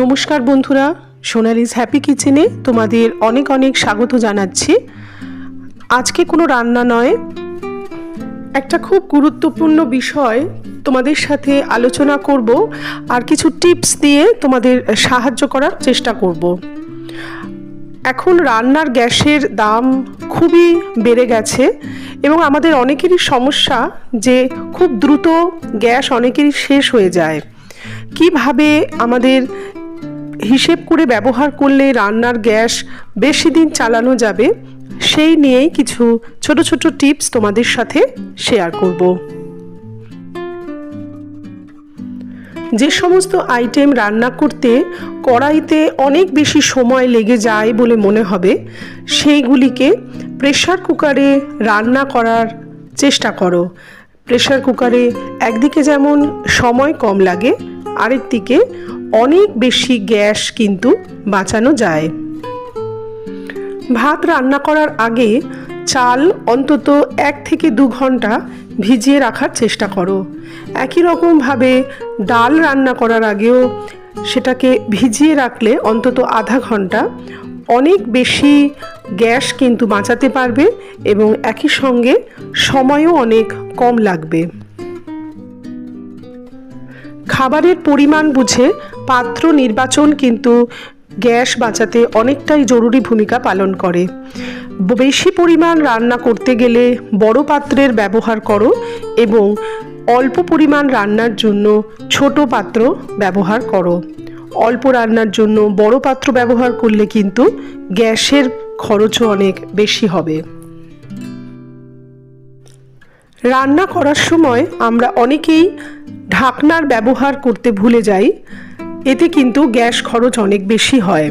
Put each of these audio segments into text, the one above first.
নমস্কার বন্ধুরা, সোনালিস হ্যাপি কিচেনে তোমাদের অনেক অনেক স্বাগত জানাচ্ছি। আজকে কোনো রান্না নয়, একটা খুব গুরুত্বপূর্ণ বিষয় তোমাদের সাথে আলোচনা করব আর কিছু টিপস দিয়ে তোমাদের সাহায্য করার চেষ্টা করব। এখন রান্নার গ্যাসের দাম খুবই বেড়ে গেছে এবং আমাদের অনেকেরই সমস্যা যে খুব দ্রুত গ্যাস অনেকেরই শেষ হয়ে যায়। কীভাবে আমাদের হিসেব করে ব্যবহার করলে রান্নার গ্যাস বেশি দিন চালানো যাবে, সেই নিয়েই কিছু ছোট ছোট টিপস তোমাদের সাথে শেয়ার করব। যে সমস্ত আইটেম রান্না করতে কড়াইতে অনেক বেশি সময় লেগে যায় বলে মনে হবে, সেইগুলিকে প্রেশার কুকারে রান্না করার চেষ্টা করো। প্রেশার কুকারে একদিকে যেমন সময় কম লাগে আরেক দিকে অনেক বেশি গ্যাস কিন্তু বাঁচানো যায়। ভাত রান্না করার আগে চাল অন্তত এক থেকে দু ঘণ্টা ভিজিয়ে রাখার চেষ্টা করো। একই রকমভাবে ডাল রান্না করার আগেও সেটাকে ভিজিয়ে রাখলে অন্তত আধা ঘণ্টা অনেক বেশি গ্যাস কিন্তু বাঁচাতে পারবে এবং একই সঙ্গে সময়ও অনেক কম লাগবে। খাবারের পরিমাণ বুঝে পাত্র নির্বাচন কিন্তু গ্যাস বাঁচাতে অনেকটাই জরুরি ভূমিকা পালন করে। বেশি পরিমাণ রান্না করতে গেলে বড় পাত্রের ব্যবহার করো এবং অল্প পরিমাণ রান্নার জন্য ছোট পাত্র ব্যবহার করো। অল্প রান্নার জন্য বড় পাত্র ব্যবহার করলে কিন্তু গ্যাসের খরচও অনেক বেশি হবে। রান্না করার সময় আমরা অনেকেই ঢাকনার ব্যবহার করতে ভুলে যাই, এতে কিন্তু গ্যাস খরচ অনেক বেশি হয়।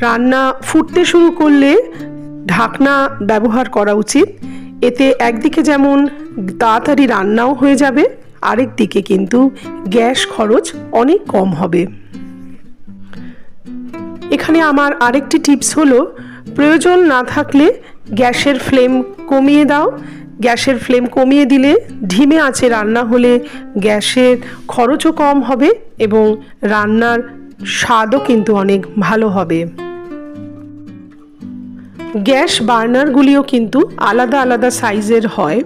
রান্না ফুটতে শুরু করলে ঢাকনা ব্যবহার করা উচিত। এতে একদিকে যেমন তাড়াতাড়ি রান্নাও হয়ে যাবে, আরেক দিকে কিন্তু গ্যাস খরচ অনেক কম হবে। এখানে আমার আরেকটি টিপস হলো, প্রয়োজন না থাকলে গ্যাসের ফ্লেম কমিয়ে দাও। গ্যাসের ফ্লেম কমিয়ে দিলে ধিমে আছে রান্না হলে গ্যাসের খরচও কম হবে এবং রান্নার স্বাদও কিন্তু অনেক ভালো হবে। গ্যাস বার্নারগুলিও কিন্তু আলাদা আলাদা সাইজের হয়।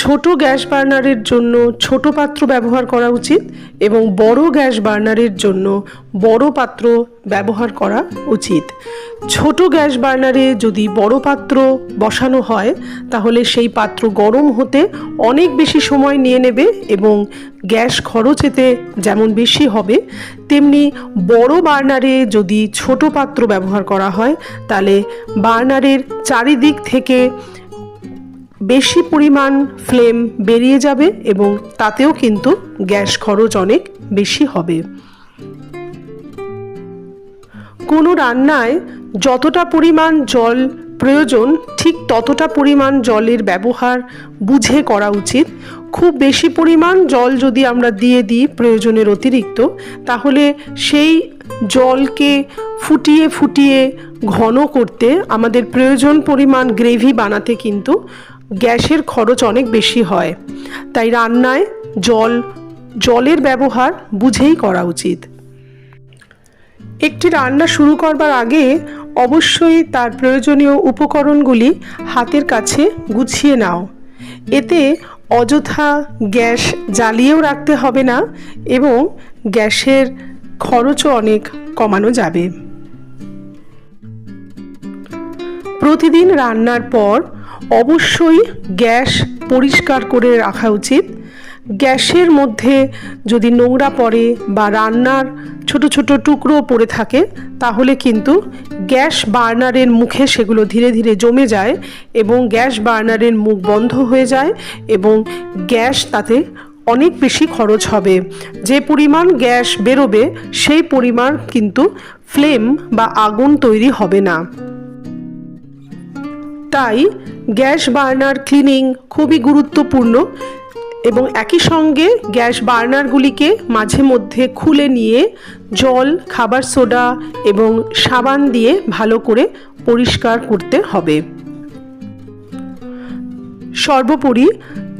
ছোট গ্যাস বার্নারের জন্য ছোট পাত্র ব্যবহার করা উচিত এবং বড় গ্যাস বার্নারের জন্য বড় পাত্র ব্যবহার করা উচিত। ছোট গ্যাস বার্নারে যদি বড় পাত্র বসানো হয়, তাহলে সেই পাত্র গরম হতে অনেক বেশি সময় নিয়ে নেবে এবং গ্যাস খরচ এতে যেমন বেশি হবে, তেমনি বড় বার্নারে যদি ছোট পাত্র ব্যবহার করা হয়, তাহলে বার্নারের চারিদিক থেকে বেশি পরিমাণ ফ্লেম বেরিয়ে যাবে এবং তাতেও কিন্তু গ্যাস খরচ অনেক বেশি হবে। কোনো রান্নায় যতটা পরিমাণ জল প্রয়োজন, ঠিক ততটা পরিমাণ জলের ব্যবহার বুঝে করা উচিত। খুব বেশি পরিমাণ জল যদি আমরা দিয়ে দিই প্রয়োজনের অতিরিক্ত, তাহলে সেই জলকে ফুটিয়ে ফুটিয়ে ঘন করতে আমাদের প্রয়োজন পরিমাণ গ্রেভি বানাতে কিন্তু গ্যাসের খরচ অনেক বেশি হয়। তাই রান্নায় জল, জলের ব্যবহার বুঝেই করা উচিত। একটি রান্না শুরু করবার আগে অবশ্যই তার প্রয়োজনীয় উপকরণগুলি হাতের কাছে গুছিয়ে নাও। এতে অযথা গ্যাস জ্বালিয়েও রাখতে হবে না এবং গ্যাসের খরচও অনেক কমানো যাবে। প্রতিদিন রান্নার পর অবশ্যই গ্যাস পরিষ্কার করে রাখা উচিত। গ্যাসের মধ্যে যদি নোংরা পড়ে বা রান্নার ছোট ছোট টুকরো পড়ে থাকে, তাহলে কিন্তু গ্যাস বার্নারের মুখে সেগুলো ধীরে ধীরে জমে যায় এবং গ্যাস বার্নারের মুখ বন্ধ হয়ে যায় এবং গ্যাস তাতে অনেক বেশি খরচ হবে। যে পরিমাণ গ্যাস বেরোবে, সেই পরিমাণ কিন্তু ফ্লেম বা আগুন তৈরি হবে না। তাই গ্যাস বার্নার ক্লিনিং খুবই গুরুত্বপূর্ণ এবং একই সঙ্গে গ্যাস বার্নারগুলিকে মাঝে মধ্যে খুলে নিয়ে জল, খাবার সোডা এবং সাবান দিয়ে ভালো করে পরিষ্কার করতে হবে। সর্বোপরি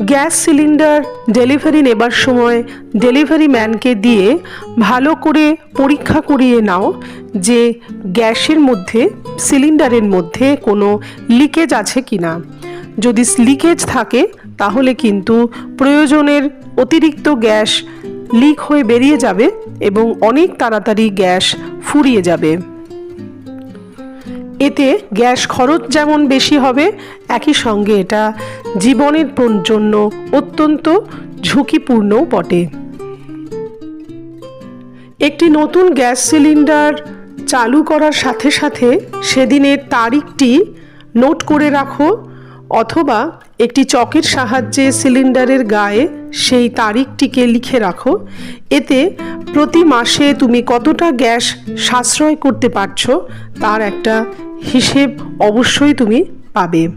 গ্যাস সিলিন্ডার ডেলিভারি নেবার সময় ডেলিভারি ম্যানকে দিয়ে ভালো করে পরীক্ষা করিয়ে নাও যে গ্যাসের মধ্যে, সিলিন্ডারের মধ্যে কোনো লিকেজ আছে কি না যদি লিকেজ থাকে, তাহলে কিন্তু প্রয়োজনের অতিরিক্ত গ্যাস লিক হয়ে বেরিয়ে যাবে এবং অনেক তাড়াতাড়ি গ্যাস ফুরিয়ে যাবে। এতে গ্যাস খরচ যেমন বেশি হবে, একই সঙ্গে এটা জীবনের জন্য অত্যন্ত ঝুঁকিপূর্ণও বটে। একটি নতুন গ্যাস সিলিন্ডার চালু করার সাথে সাথে সেদিনের তারিখটি নোট করে রাখো, অথবা একটি চকের সাহায্যে সিলিন্ডারের গায়ে সেই তারিখটিকে লিখে রাখো। এতে প্রতি মাসে তুমি কতটা গ্যাস সাশ্রয় করতে পারছ তার একটা হিসেব অবশ্যই তুমি পাবে।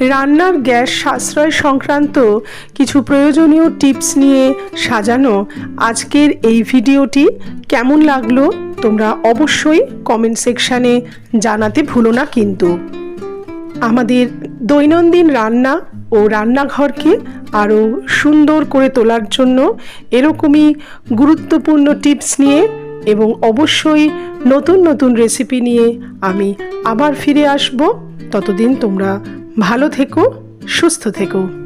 রান্নার গ্যাস সাশ্রয় সংক্রান্ত কিছু প্রয়োজনীয় টিপস নিয়ে সাজানো আজকের এই ভিডিওটি কেমন লাগল তোমরা অবশ্যই কমেন্ট সেকশানে জানাতে ভুলো না কিন্তু। আমাদের দৈনন্দিন রান্না ও রান্নাঘরকে আরও সুন্দর করে তোলার জন্য এরকমই গুরুত্বপূর্ণ টিপস নিয়ে এবং অবশ্যই নতুন নতুন রেসিপি নিয়ে আমি আবার ফিরে আসব। ততদিন তোমরা ভালো থেকো, সুস্থ থেকো।